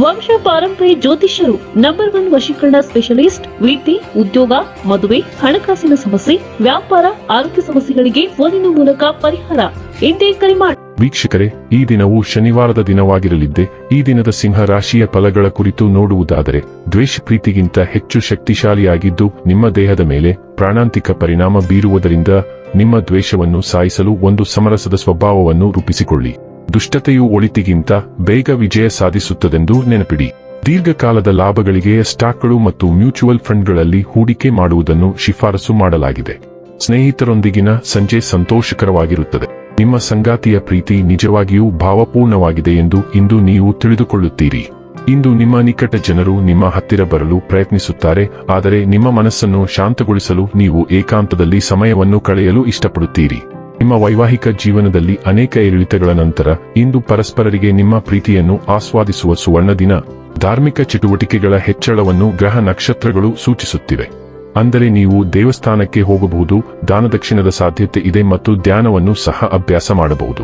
ವಂಶ ಪಾರಂಪರ್ಯ ಜ್ಯೋತಿಷ್ಯರು ನಂಬರ್ ಒನ್ ವಶೀಕರಣ ಸ್ಪೆಷಲಿಸ್ಟ್ ವೃತ್ತಿ ಉದ್ಯೋಗ, ಮದುವೆ, ಹಣಕಾಸಿನ ಸಮಸ್ಯೆ, ವ್ಯಾಪಾರ, ಆರೋಗ್ಯ ಸಮಸ್ಯೆಗಳಿಗೆ ಫೋನಿನ ಮೂಲಕ ಪರಿಹಾರ. ಎಂದೇ ಕರೆ ಮಾಡಿ ವೀಕ್ಷಕರೇ, ಈ ದಿನವು ಶನಿವಾರದ ದಿನವಾಗಿರಲಿದ್ದೆ. ಈ ದಿನದ ಸಿಂಹ ರಾಶಿಯ ಫಲಗಳ ಕುರಿತು ನೋಡುವುದಾದರೆ ದ್ವೇಷ ಪ್ರೀತಿಗಿಂತ ಹೆಚ್ಚು ಶಕ್ತಿಶಾಲಿಯಾಗಿದ್ದು, ನಿಮ್ಮ ದೇಹದ ಮೇಲೆ ಪ್ರಾಣಾಂತಿಕ ಪರಿಣಾಮ ಬೀರುವುದರಿಂದ ನಿಮ್ಮ ದ್ವೇಷವನ್ನು ಸಾಯಿಸಲು ಒಂದು ಸಮರಸದ ಸ್ವಭಾವವನ್ನು ರೂಪಿಸಿಕೊಳ್ಳಿ. ದುಷ್ಟತೆಯು ಒಳಿತಿಗಿಂತ ಬೇಗ ವಿಜಯ ಸಾಧಿಸುತ್ತದೆಂದು ನೆನಪಿಡಿ. ದೀರ್ಘಕಾಲದ ಲಾಭಗಳಿಗೆ ಸ್ಟಾಕ್ಗಳು ಮತ್ತು ಮ್ಯೂಚುವಲ್ ಫಂಡ್ಗಳಲ್ಲಿ ಹೂಡಿಕೆ ಮಾಡುವುದನ್ನು ಶಿಫಾರಸು ಮಾಡಲಾಗಿದೆ. ಸ್ನೇಹಿತರೊಂದಿಗಿನ ಸಂಜೆ ಸಂತೋಷಕರವಾಗಿರುತ್ತದೆ. ನಿಮ್ಮ ಸಂಗಾತಿಯ ಪ್ರೀತಿ ನಿಜವಾಗಿಯೂ ಭಾವಪೂರ್ಣವಾಗಿದೆ ಎಂದು ಇಂದು ನೀವು ತಿಳಿದುಕೊಳ್ಳುತ್ತೀರಿ. ಇಂದು ನಿಮ್ಮ ನಿಕಟ ಜನರು ನಿಮ್ಮ ಹತ್ತಿರ ಬರಲು ಪ್ರಯತ್ನಿಸುತ್ತಾರೆ, ಆದರೆ ನಿಮ್ಮ ಮನಸ್ಸನ್ನು ಶಾಂತಗೊಳಿಸಲು ನೀವು ಏಕಾಂತದಲ್ಲಿ ಸಮಯವನ್ನು ಕಳೆಯಲು ಇಷ್ಟಪಡುತ್ತೀರಿ. ನಿಮ್ಮ ವೈವಾಹಿಕ ಜೀವನದಲ್ಲಿ ಅನೇಕ ಏರಿಳಿತಗಳ ನಂತರ ಇಂದು ಪರಸ್ಪರರಿಗೆ ನಿಮ್ಮ ಪ್ರೀತಿಯನ್ನು ಆಸ್ವಾದಿಸುವ ಸುವರ್ಣ ದಿನ ಧಾರ್ಮಿಕ ಚಟುವಟಿಕೆಗಳ ಹೆಚ್ಚಳವನ್ನು ಗ್ರಹ ನಕ್ಷತ್ರಗಳು ಸೂಚಿಸುತ್ತಿವೆ. ಅಂದರೆ ನೀವು ದೇವಸ್ಥಾನಕ್ಕೆ ಹೋಗಬಹುದು, ದಾನದಕ್ಷಿಣದ ಸಾಧ್ಯತೆ ಇದೆ ಮತ್ತು ಧ್ಯಾನವನ್ನು ಸಹ ಅಭ್ಯಾಸ ಮಾಡಬಹುದು.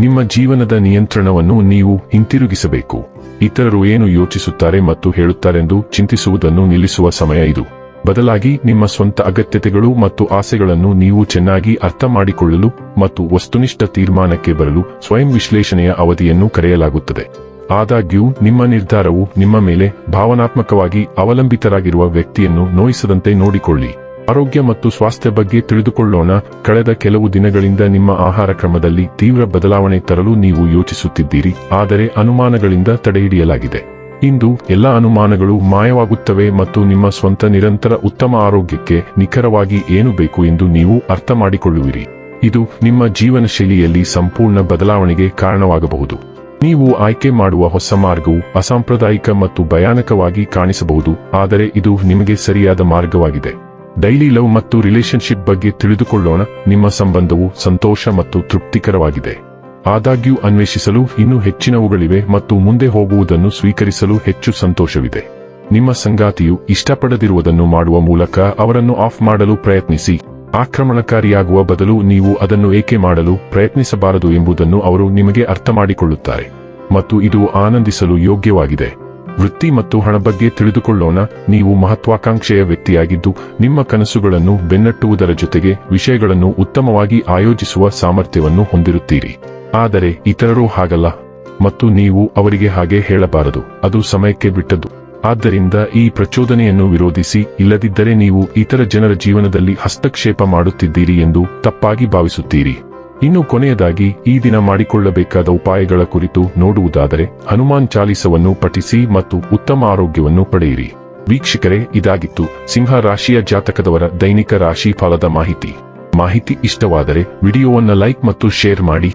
ನಿಮ್ಮ ಜೀವನದ ನಿಯಂತ್ರಣವನ್ನು ನೀವು ಹಿಂತಿರುಗಿಸಬೇಕು. ಇತರರು ಏನು ಯೋಚಿಸುತ್ತಾರೆ ಮತ್ತು ಹೇಳುತ್ತಾರೆಂದು ಚಿಂತಿಸುವುದನ್ನು ನಿಲ್ಲಿಸುವ ಸಮಯ ಇದು. ಬದಲಾಗಿ ನಿಮ್ಮ ಸ್ವಂತ ಅಗತ್ಯತೆಗಳು ಮತ್ತು ಆಸೆಗಳನ್ನು ನೀವು ಚೆನ್ನಾಗಿ ಅರ್ಥ ಮಾಡಿಕೊಳ್ಳಲು ಮತ್ತು ವಸ್ತುನಿಷ್ಠ ತೀರ್ಮಾನಕ್ಕೆ ಬರಲು ಸ್ವಯಂ ವಿಶ್ಲೇಷಣೆಯ ಅವಧಿಯನ್ನು ಕರೆಯಲಾಗುತ್ತದೆ. ಆದಾಗ್ಯೂ, ನಿಮ್ಮ ನಿರ್ಧಾರವು ನಿಮ್ಮ ಮೇಲೆ ಭಾವನಾತ್ಮಕವಾಗಿ ಅವಲಂಬಿತರಾಗಿರುವ ವ್ಯಕ್ತಿಯನ್ನು ನೋಯಿಸದಂತೆ ನೋಡಿಕೊಳ್ಳಿ. ಆರೋಗ್ಯ ಮತ್ತು ಸ್ವಾಸ್ಥ್ಯ ಬಗ್ಗೆ ತಿಳಿದುಕೊಳ್ಳೋಣ. ಕಳೆದ ಕೆಲವು ದಿನಗಳಿಂದ ನಿಮ್ಮ ಆಹಾರ ಕ್ರಮದಲ್ಲಿ ತೀವ್ರ ಬದಲಾವಣೆ ತರಲು ನೀವು ಯೋಚಿಸುತ್ತಿದ್ದೀರಿ. ಆದರೆ ಅನುಮಾನಗಳಿಂದ ತಡೆಹಿಡಿಯಲಾಗಿದೆ. ಇಂದು ಎಲ್ಲ ಅನುಮಾನಗಳು ಮಾಯವಾಗುತ್ತವೆ ಮತ್ತು ನಿಮ್ಮ ಸ್ವಂತ ನಿರಂತರ ಉತ್ತಮ ಆರೋಗ್ಯಕ್ಕೆ ನಿಖರವಾಗಿ ಏನು ಬೇಕು ಎಂದು ನೀವು ಅರ್ಥ ಮಾಡಿಕೊಳ್ಳುವಿರಿ. ಇದು ನಿಮ್ಮ ಜೀವನ ಶೈಲಿಯಲ್ಲಿ ಸಂಪೂರ್ಣ ಬದಲಾವಣೆಗೆ ಕಾರಣವಾಗಬಹುದು. ನೀವು ಆಯ್ಕೆ ಮಾಡುವ ಹೊಸ ಮಾರ್ಗವು ಅಸಾಂಪ್ರದಾಯಿಕ ಮತ್ತು ಭಯಾನಕವಾಗಿ ಕಾಣಿಸಬಹುದು, ಆದರೆ ಇದು ನಿಮಗೆ ಸರಿಯಾದ ಮಾರ್ಗವಾಗಿದೆ. ಡೈಲಿ ಲವ್ ಮತ್ತು ರಿಲೇಶನ್ಶಿಪ್ ಬಗ್ಗೆ ತಿಳಿದುಕೊಳ್ಳೋಣ, ನಿಮ್ಮ ಸಂಬಂಧವು ಸಂತೋಷ ಮತ್ತು ತೃಪ್ತಿಕರವಾಗಿದೆ. ಆದಾಗ್ಯೂ ಅನ್ವೇಷಿಸಲು ಇನ್ನೂ ಹೆಚ್ಚಿನವುಗಳಿವೆ ಮತ್ತು ಮುಂದೆ ಹೋಗುವುದನ್ನು ಸ್ವೀಕರಿಸಲು ಹೆಚ್ಚು ಸಂತೋಷವಿದೆ. ನಿಮ್ಮ ಸಂಗಾತಿಯು ಇಷ್ಟಪಡದಿರುವುದನ್ನು ಮಾಡುವ ಮೂಲಕ ಅವರನ್ನು ಆಫ್ ಮಾಡಲು ಪ್ರಯತ್ನಿಸಿ. ಆಕ್ರಮಣಕಾರಿಯಾಗುವ ಬದಲು ನೀವು ಅದನ್ನು ಏಕೆ ಮಾಡಲು ಪ್ರಯತ್ನಿಸಬಾರದು ಎಂಬುದನ್ನು ಅವರು ನಿಮಗೆ ಅರ್ಥ ಮಾಡಿಕೊಳ್ಳುತ್ತಾರೆ ಮತ್ತು ಇದು ಆನಂದಿಸಲು ಯೋಗ್ಯವಾಗಿದೆ. ವೃತ್ತಿ ಮತ್ತು ಹಣ ಬಗ್ಗೆ ತಿಳಿದುಕೊಳ್ಳೋಣ. ನೀವು ಮಹತ್ವಾಕಾಂಕ್ಷೆಯ ವ್ಯಕ್ತಿಯಾಗಿದ್ದು, ನಿಮ್ಮ ಕನಸುಗಳನ್ನು ಬೆನ್ನಟ್ಟುವುದರ ಜೊತೆಗೆ ವಿಷಯಗಳನ್ನು ಉತ್ತಮವಾಗಿ ಆಯೋಜಿಸುವ ಸಾಮರ್ಥ್ಯವನ್ನು ಹೊಂದಿರುತ್ತೀರಿ. ಆದರೆ ಇತರರು ಹಾಗಲ್ಲ ಮತ್ತು ನೀವು ಅವರಿಗೆ ಹಾಗೆ ಹೇಳಬಾರದು. ಅದು ಸಮಯಕ್ಕೆ ಬಿಟ್ಟದ್ದು. ಆದ್ದರಿಂದ ಈ ಪ್ರಚೋದನೆಯನ್ನು ವಿರೋಧಿಸಿ, ಇಲ್ಲದಿದ್ದರೆ ನೀವು ಇತರ ಜನರ ಜೀವನದಲ್ಲಿ ಹಸ್ತಕ್ಷೇಪ ಮಾಡುತ್ತಿದ್ದೀರಿ ಎಂದು ತಪ್ಪಾಗಿ ಭಾವಿಸುತ್ತೀರಿ. ಇನ್ನು ಕೊನೆಯದಾಗಿ, ಈ ದಿನ ಮಾಡಿಕೊಳ್ಳಬೇಕಾದ ಉಪಾಯಗಳ ಕುರಿತು ನೋಡುವುದಾದರೆ, ಹನುಮಾನ್ ಚಾಲಿಸವನ್ನು ಪಠಿಸಿ ಮತ್ತು ಉತ್ತಮ ಆರೋಗ್ಯವನ್ನು ಪಡೆಯಿರಿ. ವೀಕ್ಷಕರೇ, ಇದಾಗಿತ್ತು ಸಿಂಹ ರಾಶಿಯ ಜಾತಕದವರ ದೈನಿಕ ರಾಶಿ ಫಲದ ಮಾಹಿತಿ. ಮಾಹಿತಿ ಇಷ್ಟವಾದರೆ, ವಿಡಿಯೋವನ್ನು ಲೈಕ್ ಮತ್ತು ಶೇರ್ ಮಾಡಿ.